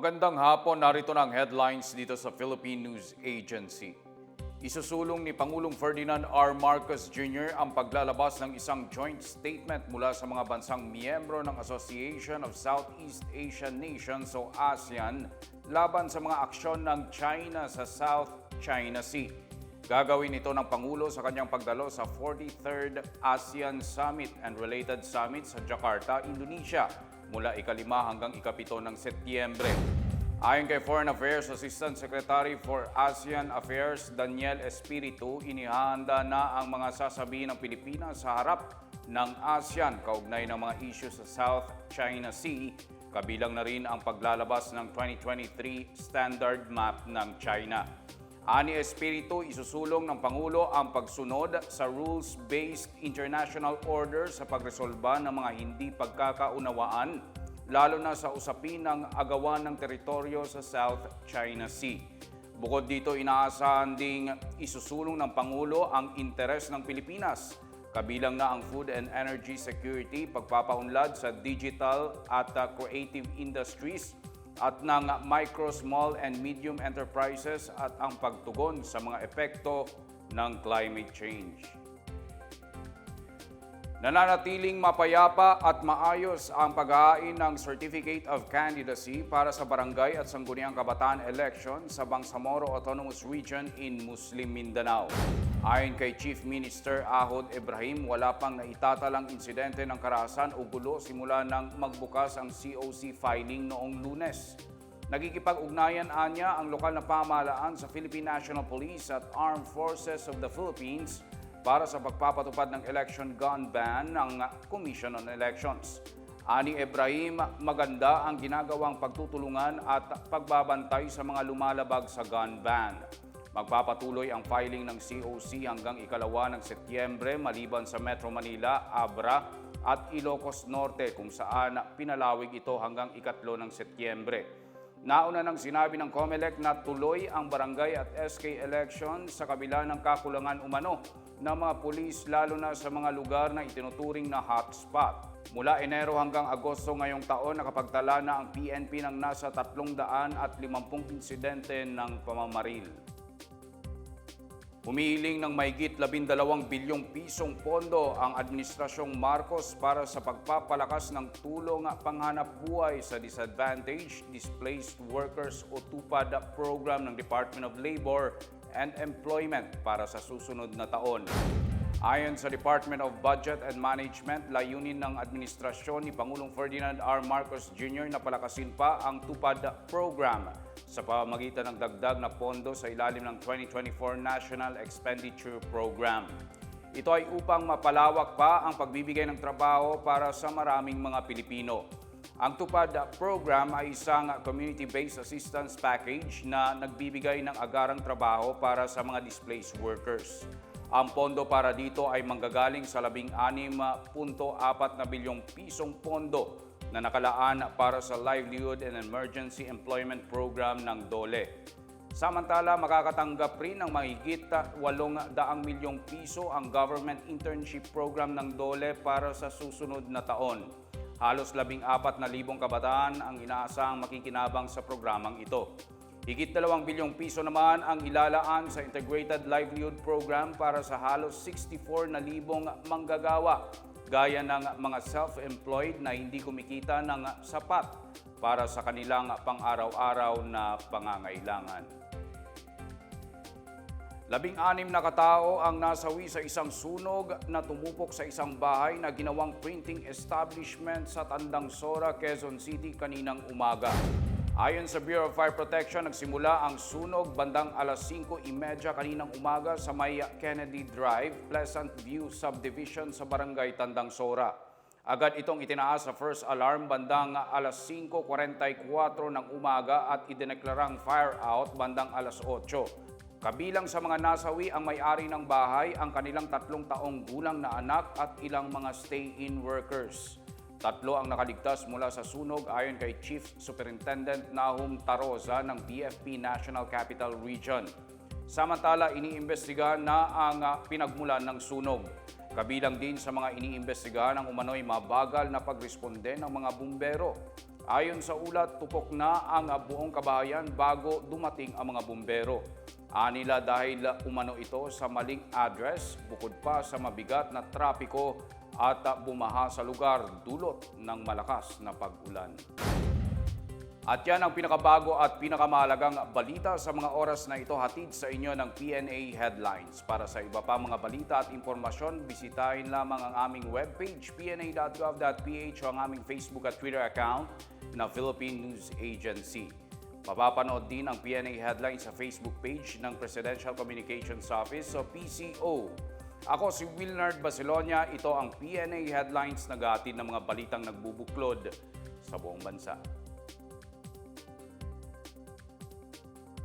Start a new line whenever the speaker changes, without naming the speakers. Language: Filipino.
Magandang hapon, narito na ang headlines dito sa Philippine News Agency. Isusulong ni Pangulong Ferdinand R. Marcos Jr. ang paglalabas ng isang joint statement mula sa mga bansang miyembro ng Association of Southeast Asian Nations o ASEAN laban sa mga aksyon ng China sa South China Sea. Gagawin ito ng Pangulo sa kanyang pagdalo sa 43rd ASEAN Summit and related summit sa Jakarta, Indonesia mula ikalima hanggang ikapito ng Setyembre. Ayon kay Foreign Affairs Assistant Secretary for ASEAN Affairs Daniel Espiritu, inihanda na ang mga sasabihin ng Pilipinas sa harap ng ASEAN kaugnay ng mga issues sa South China Sea, kabilang na rin ang paglalabas ng 2023 Standard Map ng China. Ani Espiritu, isusulong ng Pangulo ang pagsunod sa rules-based international order sa pagresolba ng mga hindi pagkakaunawaan, lalo na sa usapin ng agawan ng teritoryo sa South China Sea. Bukod dito, inaasahan ding isusulong ng Pangulo ang interes ng Pilipinas, kabilang na ang food and energy security, pagpapaunlad sa digital at uh, creative industries, at ng micro, small, and medium enterprises at ang pagtugon sa mga epekto ng climate change. Nananatiling mapayapa at maayos ang paghahain ng Certificate of Candidacy para sa Barangay at Sangguniang Kabataan Election sa Bangsamoro Autonomous Region in Muslim Mindanao. Ayon kay Chief Minister Ahod Ibrahim, wala pang naitatalang insidente ng karahasan o gulo simula nang magbukas ang COC filing noong lunes. Nagkikipag-ugnayan anya ang lokal na pamahalaan sa Philippine National Police at Armed Forces of the Philippines para sa pagpapatupad ng election gun ban ng Commission on Elections. Ani Ibrahim, maganda ang ginagawang pagtutulungan at pagbabantay sa mga lumalabag sa gun ban. Magpapatuloy ang filing ng COC hanggang ikalawa ng Setyembre maliban sa Metro Manila, Abra at Ilocos Norte kung saan pinalawig ito hanggang ikatlo ng Setyembre. Nauna nang sinabi ng COMELEC na tuloy ang barangay at SK election sa kabila ng kakulangan umano ng mga pulis lalo na sa mga lugar na itinuturing na hotspot. Mula Enero hanggang Agosto ngayong taon, nakapagtala na ang PNP ng nasa 350 insidente ng pamamaril. Humihiling ng mahigit 12 bilyong pisong pondo ang Administrasyong Marcos para sa pagpapalakas ng tulong at panghanap buhay sa Disadvantaged Displaced Workers o TUPAD program ng Department of Labor and Employment para sa susunod na taon. Ayon sa Department of Budget and Management, layunin ng administrasyon ni Pangulong Ferdinand R. Marcos Jr. na palakasin pa ang TUPAD program sa pamamagitan ng dagdag na pondo sa ilalim ng 2024 National Expenditure Program. Ito ay upang mapalawak pa ang pagbibigay ng trabaho para sa maraming mga Pilipino. Ang TUPAD program ay isang community-based assistance package na nagbibigay ng agarang trabaho para sa mga displaced workers. Ang pondo para dito ay manggagaling sa 16.4 na bilyong pisong pondo na nakalaan para sa Livelihood and Emergency Employment Program ng DOLE. Samantala, makakatanggap rin ng mahigit 800 milyong piso ang Government Internship Program ng DOLE para sa susunod na taon. Halos 14,000 kabataan ang inaasahang makikinabang sa programang ito. Higit 2 bilyong piso naman ang ilalaan sa Integrated Livelihood Program para sa halos 64 na libong manggagawa, gaya ng mga self-employed na hindi kumikita ng sapat para sa kanilang pang-araw-araw na pangangailangan. Labing-anim na katao ang nasawi sa isang sunog na tumupok sa isang bahay na ginawang printing establishment sa Tandang Sora, Quezon City kaninang umaga. Ayon sa Bureau of Fire Protection, nagsimula ang sunog bandang alas 5.30 kaninang umaga sa may Kennedy Drive, Pleasant View Subdivision sa Barangay Tandang Sora. Agad itong itinaas sa first alarm bandang alas 5.44 ng umaga at idineklarang fire out bandang alas 8. Kabilang sa mga nasawi ang may-ari ng bahay, ang kanilang tatlong taong gulang na anak at ilang mga stay-in workers. Tatlo ang nakaligtas mula sa sunog ayon kay Chief Superintendent Nahum Taroza ng BFP National Capital Region. Samantala, iniimbestigahan na ang ah, pinagmulan ng sunog. Kabilang din sa mga iniimbestigahan ang umano'y mabagal na pagresponde ng mga bumbero. Ayon sa ulat, tupok na ang buong kabahayan bago dumating ang mga bumbero. Anila dahil umano ito sa maling address bukod pa sa mabigat na trapiko at bumaha sa lugar dulot ng malakas na pag-ulan. At yan ang pinakabago at pinakamahalagang balita sa mga oras na ito hatid sa inyo ng PNA Headlines. Para sa iba pa mga balita at impormasyon, bisitahin lamang ang aming webpage pna.gov.ph o ang aming Facebook at Twitter account na Philippine News Agency. Mapapanood din ang PNA Headlines sa Facebook page ng Presidential Communications Office o PCO. Ako si Wilnard Basilonia, ito ang PNA Headlines nag ng mga balitang nagbubuklod sa buong bansa.